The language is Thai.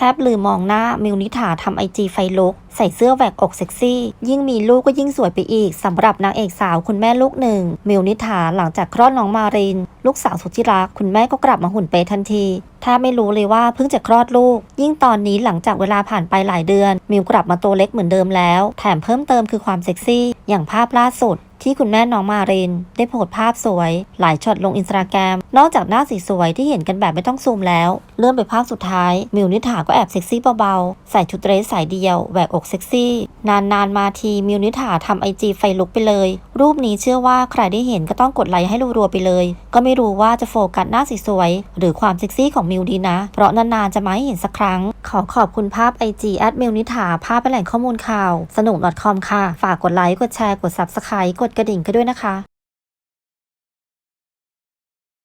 แทบลืมมองหน้ามิวนิถาทำไอจีไฟลุก ใส่เสื้อแหวกอกเซ็กซี่ ยิ่งมีลูกก็ยิ่งสวยไปอีกสำหรับนางเอกสาวคุณแม่ลูกหนึ่ง มิวนิถาหลังจากคลอดน้องมาริน ลูกสาวสุดที่รัก คุณแม่ก็กลับมาหุ่นเป๊ะทันทีแทบไม่รู้เลยว่าเพิ่งจะคลอดลูก ยิ่งตอนนี้หลังจากเวลาผ่านไปหลายเดือน มิวกลับมาตัวเล็กเหมือนเดิมแล้ว แถมเพิ่มเติมคือความเซ็กซี่ อย่างภาพล่าสุด ที่คุณแม่น้องมาริน ได้โพสต์ภาพสวย หลายช็อตลงอินสตาแกรมนอกจากหน้าสีสวยที่เห็นกันแบบไม่ต้องซูมแล้ว เลื่อนไปภาพสุดท้าย มิวนิถาก็แอบเซ็กซี่เบาๆ ใส่ชุดเดรสสายเดียวแหวกอกเซ็กซี่ นานๆมาทีมิวนิถาทำไอจีไฟลุกไปเลย รูปนี้เชื่อว่าใครได้เห็นก็ต้องกดไลค์ให้รัวๆไปเลย ก็ไม่รู้ว่าจะโฟกัสหน้าสีสวย หรือความเซ็กซี่ของมิวดีนะ เพราะนานๆจะมาให้เห็นสักครั้ง ขอขอบคุณภาพ IG แอดมิวนิถาภาพเป็นแหล่งข้อมูลข่าว สนุก .com ค่ะ ฝากกดไลค์ กดแชร์ กด Subscribe กดกระดิ่งกันด้วยนะคะ